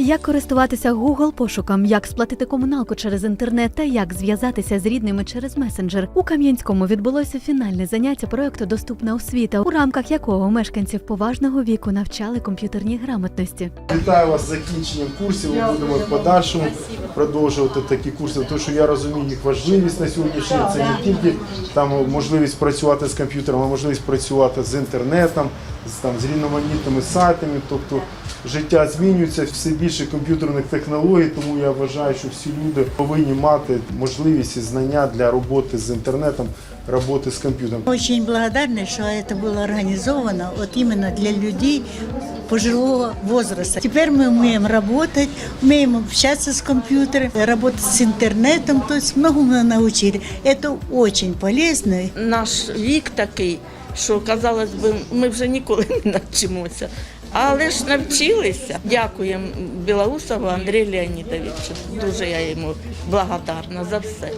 Як користуватися Google пошуком, як сплатити комуналку через інтернет та як зв'язатися з рідними через месенджер. У Кам'янському відбулося фінальне заняття проекту Доступна освіта, у рамках якого мешканців поважного віку навчали комп'ютерній грамотності. Вітаю вас з закінченням курсів. Ми будемо в подальшому продовжувати такі курси, тому що я розумію їх важливість на сьогоднішній. Це не тільки там можливість працювати з комп'ютером, а можливість працювати з інтернетом, з там з різноманітними сайтами. Тобто життя змінюється, все більше комп'ютерних технологій, тому я вважаю, що всі люди повинні мати можливість і знання для роботи з інтернетом, роботи з комп'ютером. Очень благодарны, что это было организовано вот именно для людей пожилого возраста. Теперь мы умеем работать, умеем общаться с компьютером, работать с интернетом, то есть многому научили. Это очень полезно. наш вік такий, що казалось би, ми вже ніколи не навчимося. Але ж навчилися. Дякуємо Білоусову Андрію Леонідовичу. Дуже я йому благодарна за все.